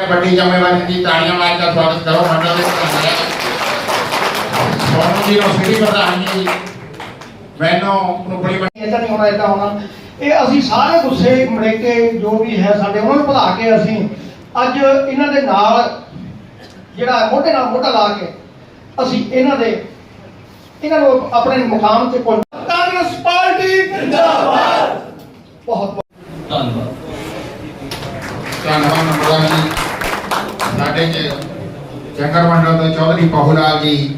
ਵੱਡੀ ਜ਼ਿੰਮੇਵਾਰੀ ਦੀ ਤਾੜੀਆਂ ਮਾਰ ਕੇ ਸਵਾਗਤ ਕਰੋ ਮੰਡਲ ਦੇ ਪ੍ਰਧਾਨ ਸੋਨੂੰ ਜੀ ਨੂੰ ਸਿਟੀ ਪ੍ਰਧਾਨ ਜੀ ਮੈਨੂੰ ਨੂੰ ਬੜੀ ਵੱਡੀ ਇਦਾਂ ਨਹੀਂ ਹੋਣਾ ਇਦਾਂ ਹੋਣਾ। ਇਹ ਅਸੀਂ ਸਾਰੇ ਗੁੱਸੇ ਮੜੇਕੇ ਜੋ ਵੀ ਹੈ ਸਾਡੇ ਉਹਨਾਂ ਨੂੰ ਭੁਲਾ ਕੇ ਅਸੀਂ ਅੱਜ ਇਹਨਾਂ ਦੇ ਨਾਲ ਜਿਹੜਾ ਮੋਢੇ ਨਾਲ ਮੋਢਾ ਲਾ ਕੇ ਅਸੀਂ ਇਹਨਾਂ ਦੇ ਇਹਨਾਂ ਨੂੰ ਆਪਣੇ ਮੁਕਾਮ ਤੇ ਪਹੁੰਚ ਕਾਂਗਰਸ ਪਾਰਟੀ ਜਿੰਦਾਬਾਦ! ਬਹੁਤ ਬਹੁਤ ਧੰਨਵਾਦ। ਧੰਨਵਾਦ ਨੰਬਰਾਂ ਜੀ। ਸਾਡੇ ਚ ਜੰਗਰ ਮੰਡਲ ਤੋਂ ਚੌਧਰੀ ਪਹੁਲਾਲ ਜੀ,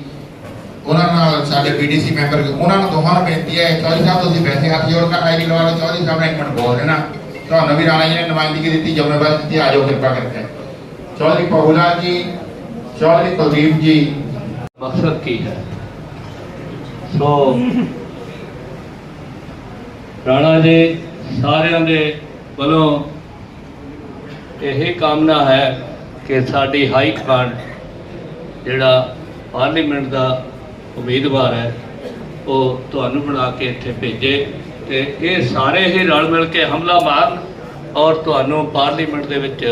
ਉਹਨਾਂ ਨਾਲ ਸਾਡੇ ਪੀਡੀਸੀ ਮੈਂਬਰ ਉਹਨਾਂ ਨੂੰ ਦੋਹਾਂ ਨੂੰ ਬੇਨਤੀ ਹੈ, ਚੌਧਰੀ ਸਾਹਿਬ, ਤੁਸੀਂ ਵੈਸੇ ਹੱਥ ਜੋੜ ਕੇ ਆਈਡੀ ਲਵਾ ਲਓ, ਚੌਧਰੀ ਸਾਹਿਬ ਨੇ ਇੱਕ ਮਿੰਟ ਬੋਲ ਦੇਣਾ। ਤੁਹਾਨੂੰ ਵੀ ਰਾਣਾ ਜੀ ਨੇ ਨੁਮਾਇੰਦਗੀ ਦਿੱਤੀ, ਜ਼ਿੰਮੇਵਾਰੀ ਦਿੱਤੀ, ਆ ਜਾਓ ਕਿਰਪਾ ਕਰਕੇ। ਚੌਧਰੀ ਪਹੁਲਾਲ ਜੀ, ਚੌਧਰੀ ਕੁਲਦੀਪ ਜੀ। ਮਕਸਦ ਕੀ ਹੈ? ਸੋ, ਰਾਣਾ ਜੀ, ਸਾਰਿਆਂ ਦੇ ਵੱਲੋਂ ਇਹ ਕਾਮਨਾ ਹੈ ਕਿ ਸਾਡੀ ਹਾਈ ਕਮਾਂਡ ਜਿਹੜਾ ਪਾਰਲੀਮੈਂਟ ਦਾ ਉਮੀਦਵਾਰ ਹੈ, ਉਹ ਤੁਹਾਨੂੰ ਬਣਾ ਕੇ ਇੱਥੇ ਭੇਜੇ ਤੇ ਇਹ ਸਾਰੇ ਹੀ ਰਲ ਮਿਲ ਕੇ ਹਮਲਾ ਮਾਰਨ ਔਰ ਤੁਹਾਨੂੰ ਪਾਰਲੀਮੈਂਟ ਦੇ ਵਿੱਚ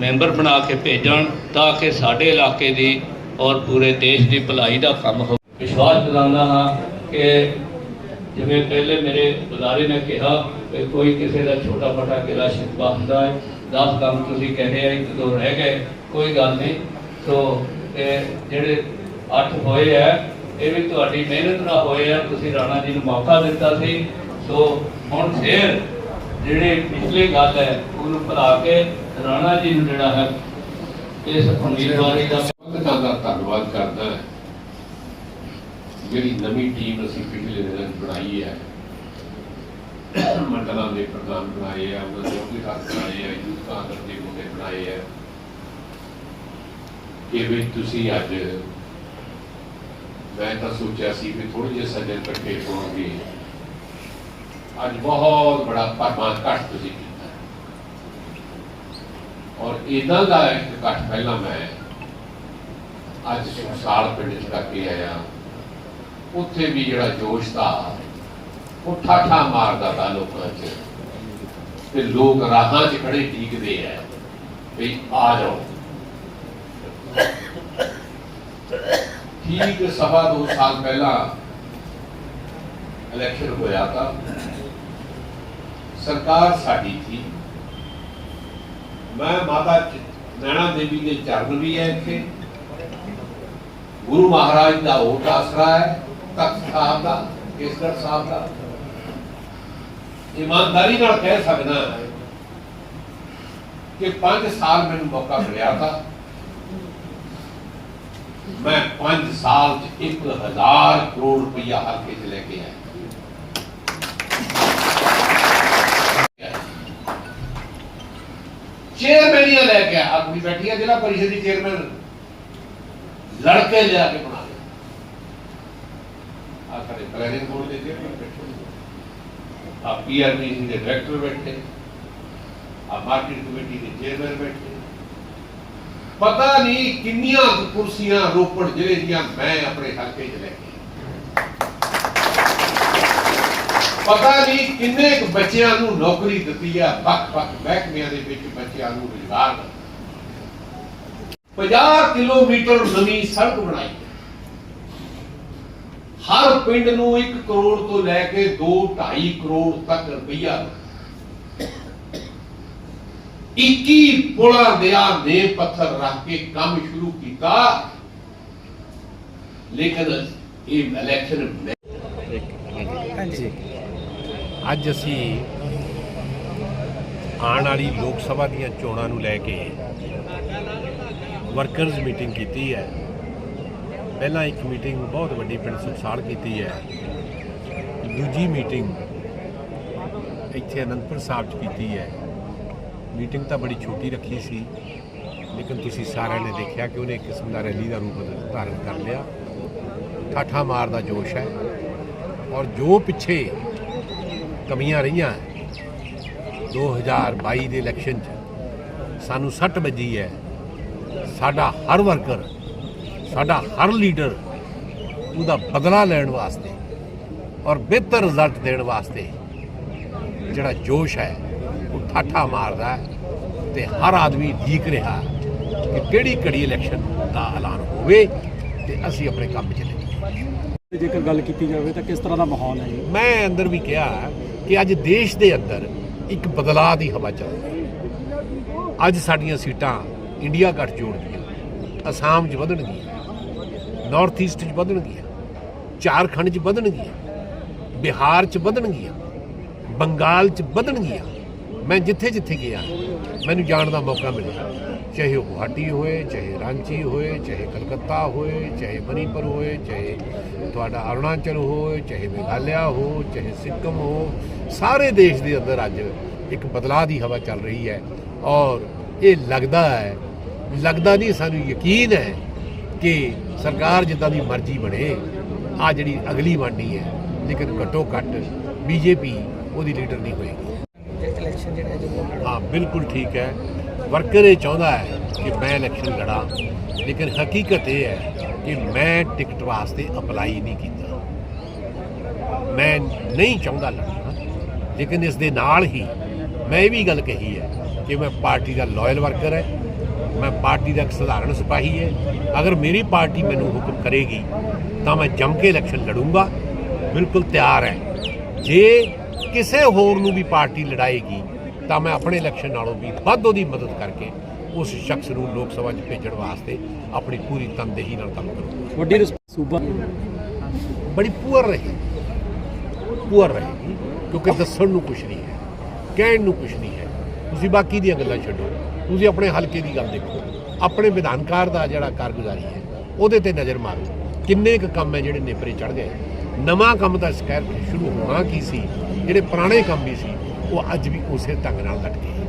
ਮੈਂਬਰ ਬਣਾ ਕੇ ਭੇਜਣ ਤਾਂ ਕਿ ਸਾਡੇ ਇਲਾਕੇ ਦੀ ਔਰ ਪੂਰੇ ਦੇਸ਼ ਦੀ ਭਲਾਈ ਦਾ ਕੰਮ ਹੋ ਵਿਸ਼ਵਾਸ ਦਿਲਾਉਂਦਾ ਹਾਂ ਕਿ ਜਿਵੇਂ ਪਹਿਲੇ ਮੇਰੇ ਬੁਲਾਰੇ ਨੇ ਕਿਹਾ ਕਿ ਕੋਈ ਕਿਸੇ ਦਾ ਛੋਟਾ ਮੋਟਾ ਕਿਲਾ ਸ਼ਿਕਵਾ ਹੁੰਦਾ ਹੈ 10 ਕੰਮ ਤੁਸੀਂ ਕਹਿੰਦੇ ਆ, ਇੱਕ ਦੋ ਰਹਿ ਗਏ, ਕੋਈ ਗੱਲ ਨਹੀਂ। ਸੋ, ਇਹ ਜਿਹੜੇ 8 ਹੋਏ ਆ, ਇਹ ਵੀ ਤੁਹਾਡੀ ਮਿਹਨਤ ਨਾਲ ਹੋਏ ਆ, ਤੁਸੀਂ ਰਾਣਾ ਜੀ ਨੂੰ ਮੌਕਾ ਦਿੱਤਾ ਸੀ। ਸੋ, ਹੁਣ ਫੇਰ ਜਿਹੜੇ ਪਿਛਲੀ ਗੱਲ ਹੈ, ਉਹਨੂੰ ਭੁਲਾ ਕੇ ਰਾਣਾ ਜੀ ਨੂੰ ਜਿਹੜਾ ਹੈ, ਇਸ ਉਮੀਦਵਾਰੀ ਦਾ ਸੰਗਤਾਂ ਦਾ ਧੰਨਵਾਦ ਕਰਦਾ ਜਿਹੜੀ ਨਵੀਂ ਟੀਮ ਅਸੀਂ ਪਿਛਲੇ ਦਿਨਾਂ ਬਣਾਈ ਹੈ ਮੰਡਲਾਂ ਦੇ ਪ੍ਰਧਾਨ ਬਣਾਏ ਆ ਉਹਨਾਂ ਦੇ ਵੀ ਹੱਥ ਬਣਾਏ ਆ ਯੂਥ ਕਾਂਗਰਸ ਦੇ ਮੁੰਡੇ ਬਣਾਏ ਆ ਇਹ ਵੀ ਤੁਸੀਂ ਅੱਜ ਮੈਂ ਤਾਂ ਸੋਚਿਆ ਸੀ ਵੀ ਥੋੜੇ ਜਿਹੇ ਸੱਜਣ ਇਕੱਠੇ ਹੋਣਗੇ ਅੱਜ ਬਹੁਤ ਬੜਾ ਪਰਮਾਨ ਘੱਟ ਤੁਸੀਂ ਕੀਤਾ ਔਰ ਇਦਾਂ ਦਾ ਇੱਕ ਇਕੱਠ ਪਹਿਲਾਂ ਮੈਂ ਅੱਜ ਸਾਲ ਪਿੰਡ ਚ ਕਰਕੇ ਆਇਆ ਉੱਥੇ ਵੀ ਜਿਹੜਾ ਜੋਸ਼ ਦਾ ਉਹ ਠਾਠਾ ਮਾਰਦਾ ਤਾ ਲੋਕਾਂ 'ਚ। ਤੇ ਲੋਕ ਰਾਹਾਂ 'ਚ ਖੜੇ ਟੀਕਦੇ ਆ ਵੀ ਆ ਜਾਓ। ਠੀਕ ਸਵਾ ਦੋ ਸਾਲ ਪਹਿਲਾਂ ਇਲੈਕਸ਼ਨ ਹੋਇਆ ਤਾਂ ਸਰਕਾਰ ਸਾਡੀ ਸੀ। ਮੈਂ ਮਾਤਾ ਨੈਣਾ ਦੇਵੀ ਦੇ ਚਰਨ ਵੀ ਹੈ ਇੱਥੇ। ਗੁਰੂ ਮਹਾਰਾਜ ਦਾ ਓਟ ਆਸਰਾ ਹੈ, ਤਖਤ ਸਾਹਿਬ ਦਾ, ਕੇਸਗੜ੍ਹ ਸਾਹਿਬ ਦਾ। ਇਮਾਨਦਾਰੀ ਨਾਲ ਕਹਿ ਸਕਦਾ ਕਿ 5 ਸਾਲ ਮੈਨੂੰ ਮੌਕਾ ਮਿਲਿਆ ਤਾਂ ਮੈਂ 5 ਸਾਲ ਚ 1000 ਕਰੋੜ ਰੁਪਇਆ ਹਲਕੇ ਚ ਲੈ ਕੇ ਆਇਆ ਚੇਅਰਮੈਨੀਆਂ ਲੈ ਕੇ ਆਇਆ ਆਦਮੀ ਬੈਠੀ ਹੈ ਜ਼ਿਲ੍ਹਾ ਪਰਿਸ਼ਦ ਦੀ ਚੇਅਰਮੈਨ ਲੜਕੇ ਲਿਆ ਕੇ ਬਣਾ ਲਿਆ ਆ ਸਾਡੇ ਪਲੈਨਿੰਗ ਬੋਰਡ ਦੇ ਚੇਅਰਮੈਨ ਬੈਠੇ ਆ ਪੀਆਰਪੀਸੀ ਦੇ ਡਾਇਰੈਕਟਰ ਬੈਠੇ ਆ ਮਾਰਕੀਟ ਕਮੇਟੀ ਦੇ ਚੇਅਰਮੈਨ ਬੈਠੇ। ਪਤਾ ਨਹੀਂ ਕਿੰਨੀਆਂ ਕੁਰਸੀਆਂ ਰੋਪੜ ਜ਼ਿਲ੍ਹੇ ਦੀਆਂ ਮੈਂ ਆਪਣੇ ਹਲਕੇ 'ਚ ਲੈ ਕੇ ਪਤਾ ਨਹੀਂ ਕਿੰਨੇ ਕੁ ਬੱਚਿਆਂ ਨੂੰ ਨੌਕਰੀ ਦਿੱਤੀ ਆ, ਵੱਖ-ਵੱਖ ਮਹਿਕਮਿਆਂ ਦੇ ਵਿੱਚ ਬੱਚਿਆਂ ਨੂੰ ਰੁਜ਼ਗਾਰ ਦਿੱਤਾ। 50 ਕਿਲੋਮੀਟਰ ਨਵੀਂ ਸੜਕ ਬਣਾਈ। ਹਰ ਪਿੰਡ ਨੂੰ 1 ਕਰੋੜ ਤੋਂ ਲੈ ਕੇ 2 2.5 ਕਰੋੜ ਤੱਕ ਰੁਪਈਆ 21 ਪੁਲਾਂ ਦੇ ਆ ਨੇ ਪੱਥਰ ਰੱਖ ਕੇ ਕੰਮ ਸ਼ੁਰੂ ਕੀਤਾ। ਲੇਕਿਨ ਇਹ ਇਲੈਕਸ਼ਨ ਅੱਜ ਅਸੀਂ ਆਉਣ ਵਾਲੀ ਲੋਕ ਸਭਾ ਦੀਆਂ ਚੋਣਾਂ ਨੂੰ ਲੈ ਕੇ ਵਰਕਰਜ਼ ਮੀਟਿੰਗ ਕੀਤੀ ਹੈ। ਪਹਿਲਾਂ ਇੱਕ ਮੀਟਿੰਗ ਬਹੁਤ ਵੱਡੀ ਪਿੰਡ ਸੁਖਸਾਲ ਕੀਤੀ ਹੈ। ਦੂਜੀ ਮੀਟਿੰਗ ਇੱਥੇ ਅਨੰਦਪੁਰ ਸਾਹਿਬ 'ਚ ਕੀਤੀ ਹੈ। ਮੀਟਿੰਗ ਤਾਂ ਬੜੀ ਛੋਟੀ ਰੱਖੀ ਸੀ, ਲੇਕਿਨ ਤੁਸੀਂ ਸਾਰਿਆਂ ਨੇ ਦੇਖਿਆ ਕਿ ਉਹਨੇ ਇੱਕ ਕਿਸਮ ਦਾ ਰੈਲੀ ਦਾ ਰੂਪ ਧਾਰਨ ਕਰ ਲਿਆ। ਠਾਠਾ ਮਾਰ ਦਾ ਜੋਸ਼ ਹੈ ਔਰ ਜੋ ਪਿੱਛੇ ਕਮੀਆਂ ਰਹੀਆਂ 2022 ਦੇ ਇਲੈਕਸ਼ਨ 'ਚ ਸਾਨੂੰ ਸੱਟ ਵੱਜੀ ਹੈ। ਸਾਡਾ ਹਰ ਵਰਕਰ ਸਾਡਾ ਹਰ ਲੀਡਰ ਉਹਦਾ ਬਦਲਾ ਲੈਣ ਵਾਸਤੇ ਔਰ ਬਿਹਤਰ ਰਿਜ਼ਲਟ ਦੇਣ ਵਾਸਤੇ ਜਿਹੜਾ ਜੋਸ਼ ਹੈ ਉਹ ਠਾਠਾ ਮਾਰਦਾ ਹੈ ਤੇ ਹਰ ਆਦਮੀ ਢੀਕ ਰਿਹਾ ਕਿ ਕਿਹੜੀ ਘੜੀ ਇਲੈਕਸ਼ਨ ਦਾ ਐਲਾਨ ਹੋਵੇ ਤੇ ਅਸੀਂ ਆਪਣੇ ਕੰਮ 'ਚ ਲੱਗੀਏ ਜੇਕਰ ਗੱਲ ਕੀਤੀ ਜਾਵੇ ਤਾਂ ਕਿਸ ਤਰ੍ਹਾਂ ਦਾ ਮਾਹੌਲ ਹੈ ਮੈਂ ਅੰਦਰ ਵੀ ਕਿਹਾ ਕਿ ਅੱਜ ਦੇਸ਼ ਦੇ ਅੰਦਰ ਇੱਕ ਬਦਲਾਅ ਦੀ ਹਵਾ ਚੱਲ ਰਹੀ ਹੈ। ਅੱਜ ਸਾਡੀਆਂ ਸੀਟਾਂ ਇੰਡੀਆ ਗੱਠਜੋੜ ਦੀਆਂ ਅਸਾਮ 'ਚ ਵਧਣਗੀਆਂ। ਨਾਰਥ ਈਸਟ 'ਚ ਵਧਣਗੀਆਂ, ਝਾਰਖੰਡ 'ਚ ਵਧਣਗੀਆਂ, ਬਿਹਾਰ 'ਚ ਵਧਣਗੀਆਂ, ਬੰਗਾਲ 'ਚ ਵਧਣਗੀਆਂ। ਮੈਂ ਜਿੱਥੇ ਜਿੱਥੇ ਗਿਆ, ਮੈਨੂੰ ਜਾਣ ਦਾ ਮੌਕਾ ਮਿਲਿਆ। ਚਾਹੇ ਉਹ ਗੁਹਾਟੀ ਹੋਏ, ਚਾਹੇ ਰਾਂਚੀ ਹੋਏ, ਚਾਹੇ ਕਲਕੱਤਾ ਹੋਏ, ਚਾਹੇ ਮਨੀਪੁਰ ਹੋਏ, ਚਾਹੇ ਤੁਹਾਡਾ ਅਰੁਣਾਚਲ ਹੋਏ, ਚਾਹੇ ਮੇਘਾਲਿਆ ਹੋ, ਚਾਹੇ ਸਿੱਕਮ ਹੋ, ਸਾਰੇ ਦੇਸ਼ ਦੇ ਅੰਦਰ ਅੱਜ ਇੱਕ ਬਦਲਾਅ ਦੀ ਹਵਾ ਚੱਲ ਰਹੀ ਹੈ ਔਰ ਇਹ ਲੱਗਦਾ ਹੈ, ਲੱਗਦਾ ਨਹੀਂ, ਸਾਨੂੰ ਯਕੀਨ ਹੈ ਕਿ ਸਰਕਾਰ ਜਿੱਦਾਂ ਦੀ ਮਰਜ਼ੀ ਬਣੇ ਆ ਜਿਹੜੀ ਅਗਲੀ ਵਾਂਡੀ ਹੈ ਲੇਕਿਨ ਘੱਟੋ ਘੱਟ ਬੀਜੇਪੀ ਉਹਦੀ ਲੀਡਰ ਨਹੀਂ ਹੋਏਗੀ। ਹਾਂ ਬਿਲਕੁਲ ਠੀਕ ਹੈ। ਵਰਕਰ ਇਹ ਚਾਹੁੰਦਾ ਹੈ ਕਿ ਮੈਂ ਇਲੈਕਸ਼ਨ ਲੜਾਂ ਲੇਕਿਨ ਹਕੀਕਤ ਇਹ ਹੈ ਕਿ ਮੈਂ ਟਿਕਟ ਵਾਸਤੇ ਅਪਲਾਈ ਨਹੀਂ ਕੀਤਾ। ਮੈਂ ਨਹੀਂ ਚਾਹੁੰਦਾ ਲੜਨਾ ਲੇਕਿਨ ਇਸ ਦੇ ਨਾਲ ਹੀ ਮੈਂ ਇਹ ਵੀ ਗੱਲ ਕਹੀ ਹੈ ਕਿ ਮੈਂ ਪਾਰਟੀ ਦਾ ਲਾਇਲ ਵਰਕਰ ਹੈ। ਮੈਂ ਪਾਰਟੀ ਦਾ ਇੱਕ ਸਧਾਰਨ ਸਿਪਾਹੀ ਹੈ। ਅਗਰ ਮੇਰੀ ਪਾਰਟੀ ਮੈਨੂੰ ਹੁਕਮ ਕਰੇਗੀ ਤਾਂ ਮੈਂ ਜੰਮ ਕੇ ਇਲੈਕਸ਼ਨ ਲੜੂੰਗਾ। ਬਿਲਕੁਲ ਤਿਆਰ ਹੈ। ਜੇ ਕਿਸੇ ਹੋਰ ਨੂੰ ਵੀ ਪਾਰਟੀ ਲੜਾਏਗੀ ਤਾਂ ਮੈਂ ਆਪਣੇ ਇਲੈਕਸ਼ਨ ਨਾਲੋਂ ਵੀ ਵੱਧ ਉਹਦੀ ਮਦਦ ਕਰਕੇ ਉਸ ਸ਼ਖਸ ਨੂੰ ਲੋਕ ਸਭਾ 'ਚ ਭੇਜਣ ਵਾਸਤੇ ਆਪਣੀ ਪੂਰੀ ਤਨਦੇਹੀ ਨਾਲ ਕੰਮ ਕਰੂੰਗਾ। ਵੱਡੀ ਸੂਬਾ ਬੜੀ ਪੂਰ ਰਹੀ। ਪੂਰ ਰਹੇਗੀ ਕਿਉਂਕਿ ਦੱਸਣ ਨੂੰ ਕੁਝ ਨਹੀਂ ਹੈ ਕਹਿਣ ਨੂੰ ਕੁਝ ਨਹੀਂ ਹੈ। ਤੁਸੀਂ ਬਾਕੀ ਦੀਆਂ ਗੱਲਾਂ ਛੱਡੋ। ਤੁਸੀਂ ਆਪਣੇ ਹਲਕੇ ਦੀ ਗੱਲ ਦੇਖੋ। ਆਪਣੇ ਵਿਧਾਨਕਾਰ ਦਾ ਜਿਹੜਾ ਕਾਰਗੁਜ਼ਾਰੀ ਹੈ, ਉਹਦੇ ਤੇ ਨਜ਼ਰ ਮਾਰੋ। ਕਿੰਨੇ ਕੁ ਕੰਮ ਹੈ ਜਿਹੜੇ ਨੇਪਰੇ ਚੜ ਗਏ। ਨਵਾਂ ਕੰਮ ਤਾਂ ਇਸ ਸ਼ੁਰੂ ਹੋਣਾ ਕੀ ਸੀ, ਜਿਹੜੇ ਪੁਰਾਣੇ ਕੰਮ ਵੀ ਸੀ, ਉਹ ਅੱਜ ਵੀ ਉਸੇ ਢੰਗ ਨਾਲ ਲਟਕੇ